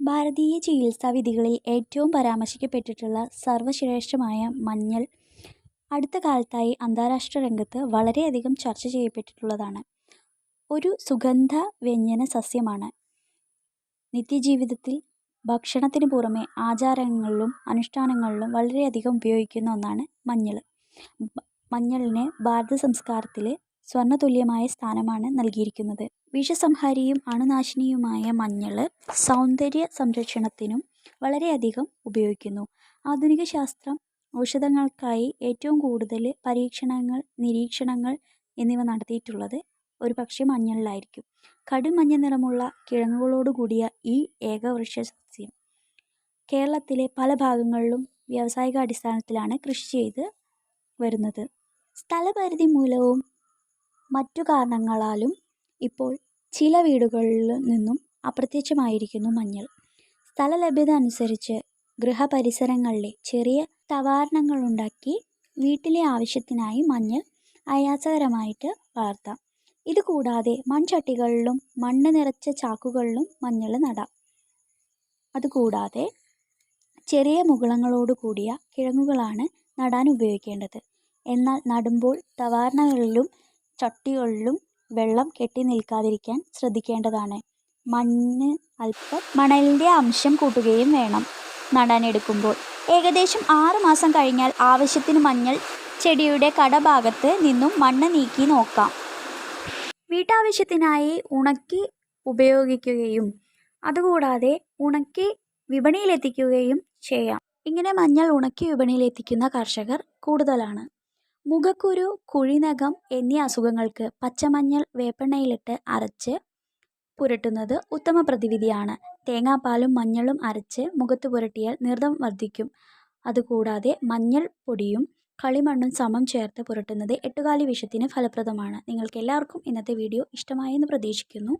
ഭാരതീയ ചികിത്സാവിധികളിൽ ഏറ്റവും പരാമർശിക്കപ്പെട്ടിട്ടുള്ള സർവശ്രേഷ്ഠമായ മഞ്ഞൾ അടുത്ത കാലത്തായി അന്താരാഷ്ട്ര രംഗത്ത് വളരെയധികം ചർച്ച ചെയ്യപ്പെട്ടിട്ടുള്ളതാണ്. ഒരു സുഗന്ധ വ്യഞ്ജന സസ്യമാണ്. നിത്യജീവിതത്തിൽ ഭക്ഷണത്തിന് പുറമെ ആചാരങ്ങളിലും അനുഷ്ഠാനങ്ങളിലും വളരെയധികം ഉപയോഗിക്കുന്ന ഒന്നാണ് മഞ്ഞൾ. മഞ്ഞളിനെ ഭാരത സംസ്കാരത്തിൽ സ്വർണതുല്യമായ സ്ഥാനമാണ് നൽകിയിരിക്കുന്നത്. വിഷസംഹാരിയും അണുനാശിനിയുമായ മഞ്ഞൾ സൗന്ദര്യ സംരക്ഷണത്തിനും വളരെയധികം ഉപയോഗിക്കുന്നു. ആധുനിക ശാസ്ത്രം ഔഷധങ്ങൾക്കായി ഏറ്റവും കൂടുതൽ പരീക്ഷണങ്ങൾ നിരീക്ഷണങ്ങൾ എന്നിവ നടത്തിയിട്ടുള്ളത് ഒരു പക്ഷേ മഞ്ഞളിലായിരിക്കും കടുമഞ്ഞ നിറമുള്ള കിഴങ്ങുകളോട് കൂടിയ ഈ ഏകവൃക്ഷ സസ്യം കേരളത്തിലെ പല ഭാഗങ്ങളിലും വ്യാവസായിക അടിസ്ഥാനത്തിലാണ് കൃഷി ചെയ്ത് വരുന്നത്. സ്ഥലപരിധി മൂലവും മറ്റു കാരണങ്ങളാലും ഇപ്പോൾ ചില വീടുകളിൽ നിന്നും അപ്രത്യക്ഷമായിരിക്കുന്നു മഞ്ഞൾ. സ്ഥല ലഭ്യത അനുസരിച്ച് ഗൃഹപരിസരങ്ങളിലെ ചെറിയ തവാരണങ്ങളുണ്ടാക്കി വീട്ടിലെ ആവശ്യത്തിനായി മഞ്ഞൾ ആയാസകരമായിട്ട് വളർത്താം. ഇതുകൂടാതെ മൺചട്ടികളിലും മണ്ണ് നിറച്ച ചാക്കുകളിലും മഞ്ഞൾ നടാം. അതുകൂടാതെ ചെറിയ മുകളങ്ങളോട് കൂടിയ കിഴങ്ങുകളാണ് നടാൻ ഉപയോഗിക്കേണ്ടത്. എന്നാൽ നടുമ്പോൾ തവാരണകളിലും ചട്ടികളിലും വെള്ളം കെട്ടി നിൽക്കാതിരിക്കാൻ ശ്രദ്ധിക്കേണ്ടതാണ്. മണ്ണ് അല്പം മണലിന്റെ അംശം കൂട്ടുകയും വേണം. നടാനെടുക്കുമ്പോൾ ഏകദേശം ആറ് മാസം കഴിഞ്ഞാൽ ആവശ്യത്തിന് മഞ്ഞൾ ചെടിയുടെ കടഭാഗത്ത് നിന്നും മണ്ണ് നീക്കി നോക്കാം. വീട്ടാവശ്യത്തിനായി ഉണക്കി ഉപയോഗിക്കുകയും അതുകൂടാതെ ഉണക്കി വിപണിയിലെത്തിക്കുകയും ചെയ്യാം. ഇങ്ങനെ മഞ്ഞൾ ഉണക്കി വിപണിയിലെത്തിക്കുന്ന കർഷകർ കൂടുതലാണ്. മുഖക്കുരു കുഴിനഖം എന്നീ അസുഖങ്ങൾക്ക് പച്ചമഞ്ഞൾ വേപ്പെണ്ണയിലിട്ട് അരച്ച് പുരട്ടുന്നത് ഉത്തമ പ്രതിവിധിയാണ്. തേങ്ങാപ്പാലും മഞ്ഞളും അരച്ച് മുഖത്ത് പുരട്ടിയാൽ നീർദം വർദ്ധിക്കും. അതുകൂടാതെ മഞ്ഞൾ പൊടിയും കളിമണ്ണും സമം ചേർത്ത് പുരട്ടുന്നത് എട്ടുകാലി വിഷത്തിന് ഫലപ്രദമാണ്. നിങ്ങൾക്ക് എല്ലാവർക്കും ഇന്നത്തെ വീഡിയോ ഇഷ്ടമായെന്ന് പ്രതീക്ഷിക്കുന്നു.